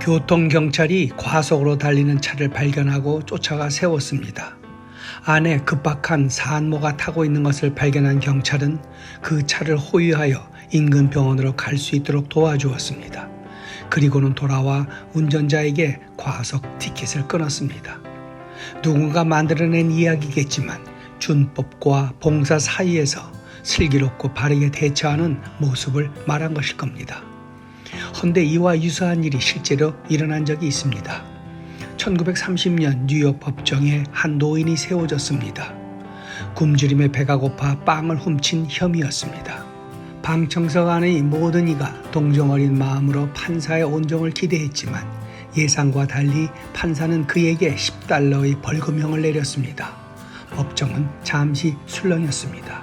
교통경찰이 과속으로 달리는 차를 발견하고 쫓아가 세웠습니다. 안에 급박한 산모가 타고 있는 것을 발견한 경찰은 그 차를 호위하여 인근 병원으로 갈 수 있도록 도와주었습니다. 그리고는 돌아와 운전자에게 과속 티켓을 끊었습니다. 누군가 만들어낸 이야기겠지만 준법과 봉사 사이에서 슬기롭고 바르게 대처하는 모습을 말한 것일 겁니다. 헌데 이와 유사한 일이 실제로 일어난 적이 있습니다. 1930년 뉴욕 법정에 한 노인이 세워졌습니다. 굶주림에 배가 고파 빵을 훔친 혐의였습니다. 방청석 안의 모든 이가 동정어린 마음으로 판사의 온정을 기대했지만 예상과 달리 판사는 그에게 10달러의 벌금형을 내렸습니다. 법정은 잠시 술렁였습니다.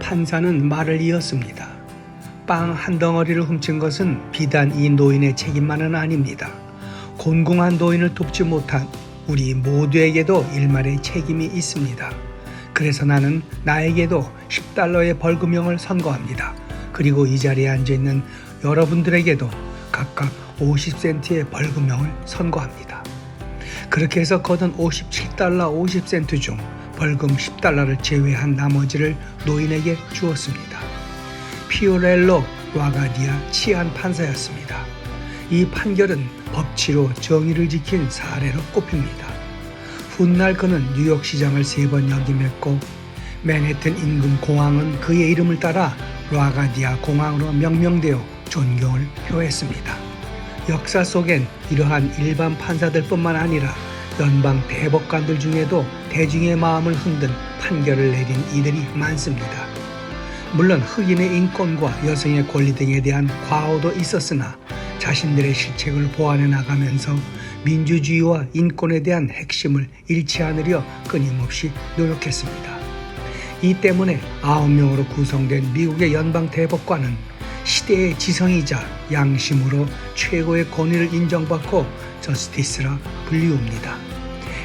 판사는 말을 이었습니다. 빵 한 덩어리를 훔친 것은 비단 이 노인의 책임만은 아닙니다. 곤궁한 노인을 돕지 못한 우리 모두에게도 일말의 책임이 있습니다. 그래서 나는 나에게도 10달러의 벌금형을 선고합니다. 그리고 이 자리에 앉아 있는 여러분들에게도 각각 50센트의 벌금형을 선고합니다. 그렇게 해서 거둔 57달러 50센트 중 벌금 10달러를 제외한 나머지를 노인에게 주었습니다. 피오렐로 와가디아 치안 판사였습니다. 이 판결은 법치로 정의를 지킨 사례로 꼽힙니다. 훗날 그는 뉴욕 시장을 세 번 역임했고 맨해튼 인근 공항은 그의 이름을 따라 라가디아 공항으로 명명되어 존경을 표했습니다. 역사 속엔 이러한 일반 판사들뿐만 아니라 연방 대법관들 중에도 대중의 마음을 흔든 판결을 내린 이들이 많습니다. 물론 흑인의 인권과 여성의 권리 등에 대한 과오도 있었으나 자신들의 실책을 보완해 나가면서 민주주의와 인권에 대한 핵심을 않으려 끊임없이 노력했습니다. 이 때문에 9명으로 구성된 미국의 연방 대법관은 시대의 지성이자 양심으로 최고의 권위를 인정받고 저스티스라 불리웁니다.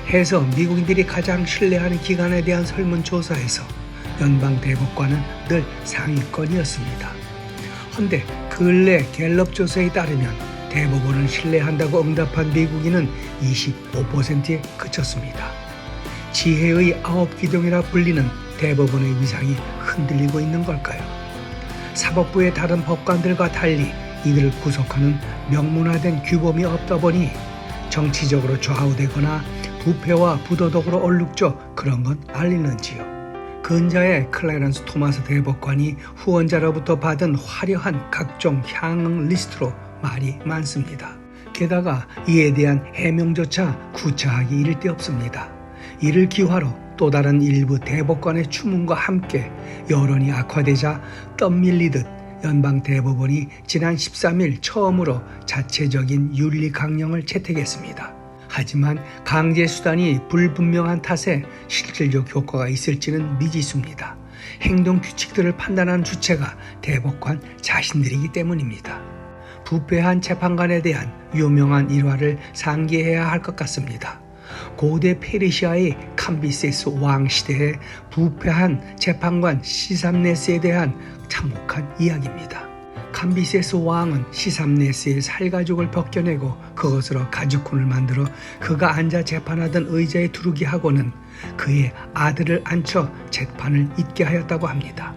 해서 미국인들이 가장 신뢰하는 기관에 대한 설문조사에서 연방 대법관은 늘 상위권이었습니다. 헌데 근래 갤럽 조사에 따르면 대법원을 신뢰한다고 응답한 미국인은 25%에 그쳤습니다. 지혜의 아홉 기둥이라 불리는 대법원의 위상이 흔들리고 있는 걸까요? 사법부의 다른 법관들과 달리 이들을 구속하는 명문화된 규범이 없다 보니 정치적으로 좌우되거나 부패와 부도덕으로 얼룩져 그런 건 알리는지요. 근자의 클래런스 토마스 대법관이 후원자로부터 받은 화려한 각종 향응 리스트로 말이 많습니다. 게다가 이에 대한 해명조차 구차하기 이를 데 없습니다. 이를 기화로 또 다른 일부 대법관의 추문과 함께 여론이 악화되자 떠밀리듯 연방 대법원이 지난 13일 처음으로 자체적인 윤리 강령을 채택했습니다. 하지만 강제 수단이 불분명한 탓에 실질적 효과가 있을지는 미지수입니다. 행동 규칙들을 판단하는 주체가 대법관 자신들이기 때문입니다. 부패한 재판관에 대한 유명한 일화를 상기해야 할 것 같습니다. 고대 페르시아의 캄비세스 왕 시대에 부패한 재판관 시삼네스에 대한 참혹한 이야기입니다. 캄비세스 왕은 시삼네스의 살가죽을 벗겨내고 그것으로 가죽군을 만들어 그가 앉아 재판하던 의자에 두르게 하고는 그의 아들을 앉혀 재판을 잇게 하였다고 합니다.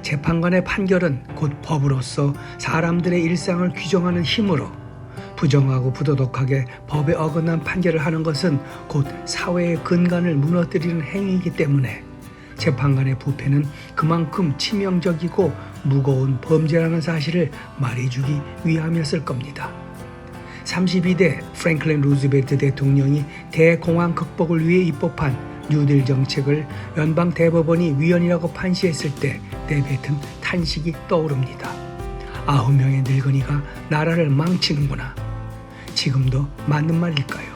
재판관의 판결은 곧 법으로서 사람들의 일상을 규정하는 힘으로 부정하고 부도덕하게 법에 어긋난 판결을 하는 것은 곧 사회의 근간을 무너뜨리는 행위이기 때문에 재판관의 부패는 그만큼 치명적이고 무거운 범죄라는 사실을 말해주기 위함이었을 겁니다. 32대 프랭클린 루즈벨트 대통령이 대공황 극복을 위해 입법한 뉴딜 정책을 연방 대법원이 위헌이라고 판시했을 때 내뱉은 탄식이 떠오릅니다. 아홉 명의 늙은이가 나라를 망치는구나. 지금도 맞는 말일까요?